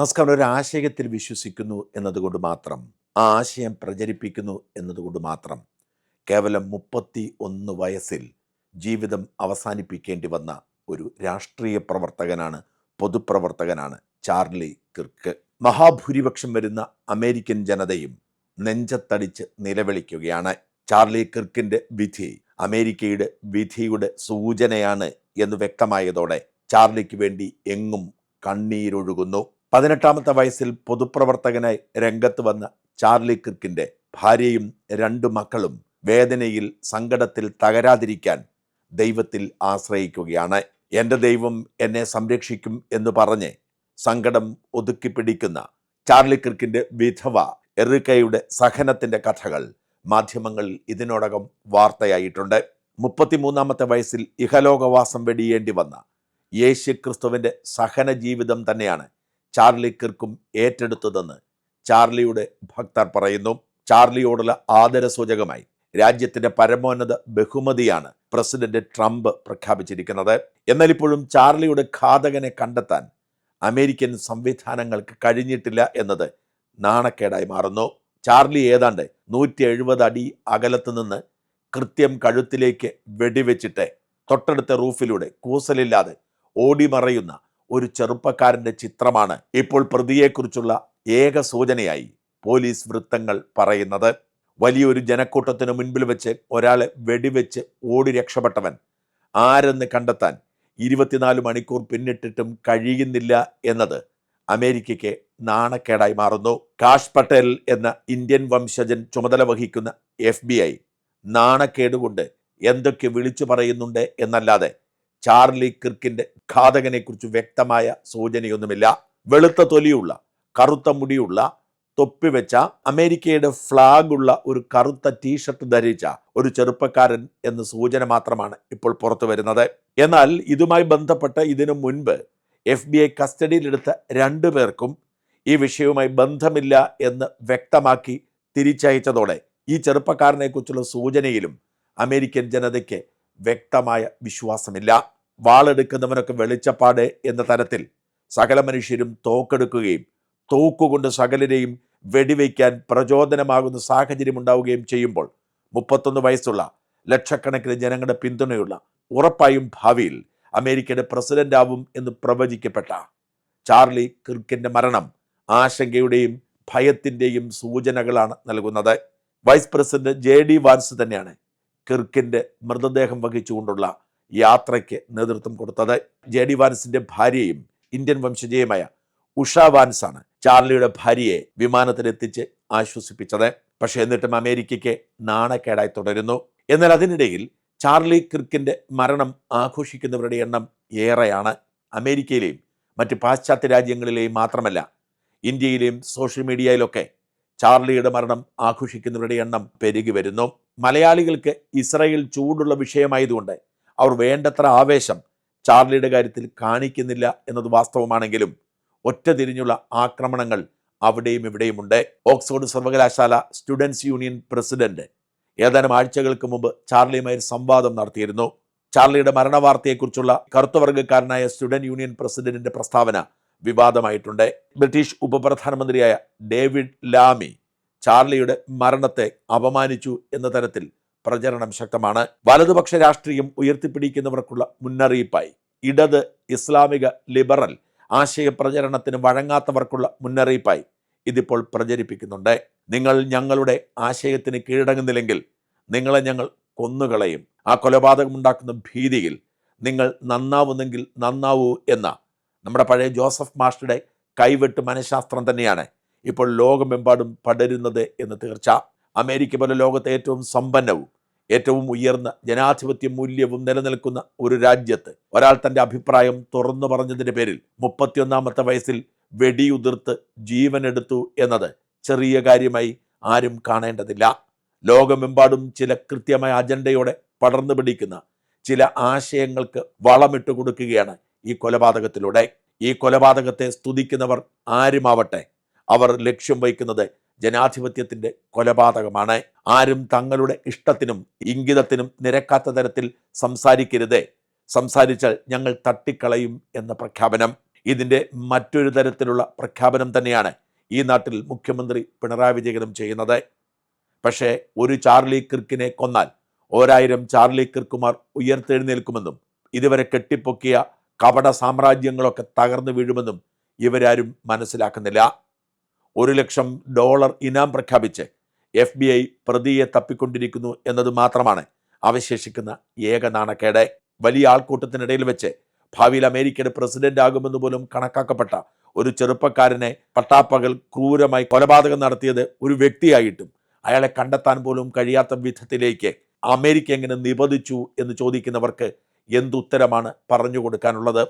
നമസ്കാരം. ഒരു ആശയത്തിൽ വിശ്വസിക്കുന്നു എന്നതുകൊണ്ട് മാത്രം ആ ആശയം പ്രചരിപ്പിക്കുന്നു എന്നതുകൊണ്ട് മാത്രം കേവലം മുപ്പത്തി ഒന്ന് വയസ്സിൽ ജീവിതം അവസാനിപ്പിക്കേണ്ടി വന്ന ഒരു രാഷ്ട്രീയ പ്രവർത്തകനാണ് പൊതുപ്രവർത്തകനാണ് ചാർലി കിർക്ക്. മഹാഭൂരിപക്ഷം വരുന്ന അമേരിക്കൻ ജനതയും നെഞ്ചത്തടിച്ച് നിലവിളിക്കുകയാണ്. ചാർലി കിർക്കിന്റെ വിധി അമേരിക്കയുടെ വിധിയുടെ സൂചനയാണ് എന്ന് വ്യക്തമായതോടെ ചാർലിക്ക് വേണ്ടി എങ്ങും കണ്ണീരൊഴുകുന്നു. പതിനെട്ടാമത്തെ വയസ്സിൽ പൊതുപ്രവർത്തകനായി രംഗത്ത് വന്ന ചാർലി ക്രിക്കിന്റെ ഭാര്യയും രണ്ടു മക്കളും വേദനയിൽ സങ്കടത്തിൽ തകരാതിരിക്കാൻ ദൈവത്തിൽ ആശ്രയിക്കുകയാണ്. എന്റെ ദൈവം എന്നെ സംരക്ഷിക്കും എന്ന് പറഞ്ഞ് സങ്കടം ഒതുക്കിപ്പിടിക്കുന്ന ചാർലി ക്രിക്കിന്റെ വിധവ എറിക്കയുടെ സഹനത്തിന്റെ കഥകൾ മാധ്യമങ്ങളിൽ ഇതിനോടകം വാർത്തയായിട്ടുണ്ട്. മുപ്പത്തിമൂന്നാമത്തെ വയസ്സിൽ ഇഹലോകവാസം വെടിയേണ്ടി വന്ന യേശു ക്രിസ്തുവിന്റെ സഹന ജീവിതം തന്നെയാണ് ചാർലി കിർക്കും ഏറ്റെടുത്തതെന്ന് ചാർലിയുടെ ഭക്തർ പറയുന്നു. ചാർലിയോടുള്ള ആദരസൂചകമായി രാജ്യത്തിന്റെ പരമോന്നത ബഹുമതിയാണ് പ്രസിഡന്റ് ട്രംപ് പ്രഖ്യാപിച്ചിരിക്കുന്നത്. എന്നാൽ ഇപ്പോഴും ചാർലിയുടെ ഘാതകനെ കണ്ടെത്താൻ അമേരിക്കൻ സംവിധാനങ്ങൾക്ക് കഴിഞ്ഞിട്ടില്ല എന്നത് നാണക്കേടായി മാറുന്നു. ചാർലി ഏതാണ്ട് നൂറ്റി എഴുപത് അടി അകലത്ത് നിന്ന് കൃത്യം കഴുത്തിലേക്ക് വെടിവെച്ചിട്ട് തൊട്ടടുത്ത റൂഫിലൂടെ കൂസലില്ലാതെ ഓടിമറയുന്ന ഒരു ചെറുപ്പക്കാരന്റെ ചിത്രമാണ്. ഇപ്പോൾ പ്രതിയെക്കുറിച്ചുള്ള ഏക സൂചനയായി പോലീസ് വൃത്തങ്ങൾ പറയുന്നത്. വലിയൊരു ജനക്കൂട്ടത്തിനു മുൻപിൽ വെച്ച് ഒരാളെ വെടിവെച്ച് ഓടി രക്ഷപ്പെട്ടവൻ. ആരെന്ന് കണ്ടെത്താൻ ഇരുപത്തിനാല് മണിക്കൂർ പിന്നിട്ടിട്ടും കഴിയുന്നില്ല എന്നത് അമേരിക്കയ്ക്ക് നാണക്കേടായി മാറുന്നു. കാഷ് പട്ടേൽ എന്ന ഇന്ത്യൻ വംശജൻ ചുമതല വഹിക്കുന്ന എഫ് ബി ഐ നാണക്കേടുകൊണ്ട് എന്തൊക്കെ വിളിച്ചു പറയുന്നുണ്ട് എന്നല്ലാതെ ചാർലി കിർക്കിന്റെ ഘാതകനെക്കുറിച്ച് വ്യക്തമായ സൂചനയൊന്നുമില്ല. വെളുത്ത തൊലിയുള്ള കറുത്ത മുടിയുള്ള തൊപ്പി വെച്ച അമേരിക്കയുടെ ഫ്ലാഗ് ഉള്ള ഒരു കറുത്ത ടീഷർട്ട് ധരിച്ച ഒരു ചെറുപ്പക്കാരൻ എന്ന സൂചന മാത്രമാണ് ഇപ്പോൾ പുറത്തു വരുന്നത്. എന്നാൽ ഇതുമായി ബന്ധപ്പെട്ട് ഇതിനു മുൻപ് എഫ് ബി ഐ കസ്റ്റഡിയിലെടുത്ത രണ്ടു പേർക്കും ഈ വിഷയവുമായി ബന്ധമില്ല എന്ന് വ്യക്തമാക്കി തിരിച്ചയച്ചതോടെ ഈ ചെറുപ്പക്കാരനെക്കുറിച്ചുള്ള സൂചനയിലും അമേരിക്കൻ ജനതയ്ക്ക് വ്യക്തമായ വിശ്വാസമില്ല. വാളെടുക്കുന്നവനൊക്കെ വെളിച്ചപ്പാട് എന്ന തരത്തിൽ സകല മനുഷ്യരും തോക്കെടുക്കുകയും തോക്കുകൊണ്ട് സകലരെയും വെടിവെക്കാൻ പ്രചോദനമാകുന്ന സാഹചര്യം ഉണ്ടാവുകയും ചെയ്യുമ്പോൾ മുപ്പത്തൊന്ന് വയസ്സുള്ള ലക്ഷക്കണക്കിന് ജനങ്ങളുടെ പിന്തുണയുള്ള ഉറപ്പായും ഭാവിയിൽ അമേരിക്കയുടെ പ്രസിഡന്റ് ആവും എന്ന് പ്രവചിക്കപ്പെട്ട ചാർലി കിർക്കിന്റെ മരണം ആശങ്കയുടെയും ഭയത്തിന്റെയും സൂചനകളാണ് നൽകുന്നത്. Vice president J D Vance തന്നെയാണ് കിർക്കിന്റെ മൃതദേഹം വഹിച്ചുകൊണ്ടുള്ള യാത്രയ്ക്ക് നേതൃത്വം കൊടുത്തത് ജെ ഡി വാൻസിന്റെ ഭാര്യയും ഇന്ത്യൻ വംശജയുമായ ഉഷ വാൻസാണ്. ചാർലിയുടെ ഭാര്യയെ വിമാനത്തിലെത്തിച്ച് ആശ്വസിപ്പിച്ചത്. പക്ഷേ എന്നിട്ടും അമേരിക്കയ്ക്ക് നാണക്കേടായി തുടരുന്നു. എന്നാൽ അതിനിടയിൽ ചാർലി കിർക്കിന്റെ മരണം ആഘോഷിക്കുന്നവരുടെ എണ്ണം ഏറെയാണ്. അമേരിക്കയിലെയും മറ്റ് പാശ്ചാത്യ രാജ്യങ്ങളിലെയും മാത്രമല്ല ഇന്ത്യയിലെയും സോഷ്യൽ മീഡിയയിലൊക്കെ ചാർലിയുടെ മരണം ആഘോഷിക്കുന്നവരുടെ എണ്ണം പെരുകി വരുന്നു. മലയാളികൾക്ക് ഇസ്രയേൽ ചൂടുള്ള വിഷയമായതുകൊണ്ട് അവർ വേണ്ടത്ര ആവേശം ചാർലിയുടെ കാര്യത്തിൽ കാണിക്കുന്നില്ല എന്നത് വാസ്തവമാണെങ്കിലും ഒറ്റ തിരിഞ്ഞുള്ള ആക്രമണങ്ങൾ അവിടെയും ഇവിടെയുമുണ്ട് ഓക്സ്ഫോർഡ് സർവകലാശാല സ്റ്റുഡൻസ് യൂണിയൻ പ്രസിഡന്റ് ഏതാനും ആഴ്ചകൾക്ക് മുമ്പ് ചാർലിയുമായി സംവാദം നടത്തിയിരുന്നു. ചാർലിയുടെ മരണവാർത്തയെക്കുറിച്ചുള്ള കറുത്തവർഗക്കാരനായ സ്റ്റുഡന്റ് യൂണിയൻ പ്രസിഡന്റിന്റെ പ്രസ്താവന വിവാദമായിട്ടുണ്ട്. ബ്രിട്ടീഷ് ഉപപ്രധാനമന്ത്രിയായ ഡേവിഡ് ലാമി ചാർലിയുടെ മരണത്തെ അപമാനിച്ചു എന്ന തരത്തിൽ പ്രചരണം ശക്തമാണ്. വലതുപക്ഷ രാഷ്ട്രീയം ഉയർത്തിപ്പിടിക്കുന്നവർക്കുള്ള മുന്നറിയിപ്പായി. ഇടത് ഇസ്ലാമിക ലിബറൽ ആശയപ്രചരണത്തിന് വഴങ്ങാത്തവർക്കുള്ള മുന്നറിയിപ്പായി ഇതിപ്പോൾ പ്രചരിപ്പിക്കുന്നുണ്ട്. നിങ്ങൾ ഞങ്ങളുടെ ആശയത്തിന് കീഴടങ്ങുന്നില്ലെങ്കിൽ നിങ്ങളെ ഞങ്ങൾ കൊന്നുകളയും. ആ കൊലപാതകം ഉണ്ടാക്കുന്ന ഭീതിയിൽ നിങ്ങൾ നന്നാവുന്നെങ്കിൽ നന്നാവൂ എന്ന നമ്മുടെ പഴയ ജോസഫ് മാസ്റ്ററുടെ കൈവെട്ട് മനഃശാസ്ത്രം തന്നെയാണ്. ഇപ്പോൾ ലോകമെമ്പാടും പടരുന്നത് എന്ന് തീർച്ച. അമേരിക്ക പോലെ ലോകത്തെ ഏറ്റവും സമ്പന്നവും ഏറ്റവും ഉയർന്ന ജനാധിപത്യ മൂല്യവും നിലനിൽക്കുന്ന ഒരു രാജ്യത്ത്. ഒരാൾ തന്റെ അഭിപ്രായം തുറന്നു പറഞ്ഞതിന്റെ പേരിൽ മുപ്പത്തിയൊന്നാമത്തെ വയസ്സിൽ വെടിയുതിർത്ത് ജീവനെടുത്തു എന്നത് ചെറിയ കാര്യമായി ആരും കാണേണ്ടതില്ല. ലോകമെമ്പാടും ചില കൃത്യമായ അജണ്ടയോടെ പടർന്നു പിടിക്കുന്ന ചില ആശയങ്ങൾക്ക് വളമിട്ട് കൊടുക്കുകയാണ് ഈ കൊലപാതകത്തിലൂടെ. ഈ കൊലപാതകത്തെ സ്തുതിക്കുന്നവർ ആരുമാവട്ടെ? അവർ ലക്ഷ്യം വയ്ക്കുന്നത് ജനാധിപത്യത്തിന്റെ കൊലപാതകമാണ്. ആരും തങ്ങളുടെ ഇഷ്ടത്തിനും ഇംഗിതത്തിനും നിരക്കാത്ത തരത്തിൽ സംസാരിക്കരുത്. സംസാരിച്ചാൽ ഞങ്ങൾ തട്ടിക്കളയും എന്ന പ്രഖ്യാപനം. ഇതിന്റെ മറ്റൊരു തരത്തിലുള്ള പ്രഖ്യാപനം തന്നെയാണ് ഈ നാട്ടിൽ മുഖ്യമന്ത്രി പിണറായി വിജയനും ചെയ്യുന്നത്. പക്ഷേ ഒരു ചാർലി കിർക്കിനെ കൊന്നാൽ ഓരായിരം ചാർലി കിർക്കുമാർ ഉയർത്തെഴുന്നേൽക്കുമെന്നും ഇതുവരെ കെട്ടിപ്പൊക്കിയ കപട സാമ്രാജ്യങ്ങളൊക്കെ തകർന്നു വീഴുമെന്നും ഇവരാരും മനസ്സിലാക്കുന്നില്ല. ഒരു ലക്ഷം ഡോളർ ഇനാം പ്രഖ്യാപിച്ച് എഫ് ബി ഐ പ്രതിയെ തപ്പിക്കൊണ്ടിരിക്കുന്നു എന്നത് മാത്രമാണ് അവശേഷിക്കുന്ന ഏക നാണക്കേട്. വലിയ ആൾക്കൂട്ടത്തിനിടയിൽ വെച്ച് ഭാവിയിൽ അമേരിക്കയുടെ പ്രസിഡന്റ് ആകുമെന്ന് പോലും കണക്കാക്കപ്പെട്ട ഒരു ചെറുപ്പക്കാരനെ പട്ടാപ്പകൽ ക്രൂരമായി കൊലപാതകം നടത്തിയത് ഒരു വ്യക്തിയായിട്ടും അയാളെ കണ്ടെത്താൻ പോലും കഴിയാത്ത വിധത്തിലേക്ക് അമേരിക്ക എങ്ങനെ നിബന്ധിച്ചു എന്ന് ചോദിക്കുന്നവർക്ക് എന്തുത്തരമാണ് പറഞ്ഞു കൊടുക്കാനുള്ളത്?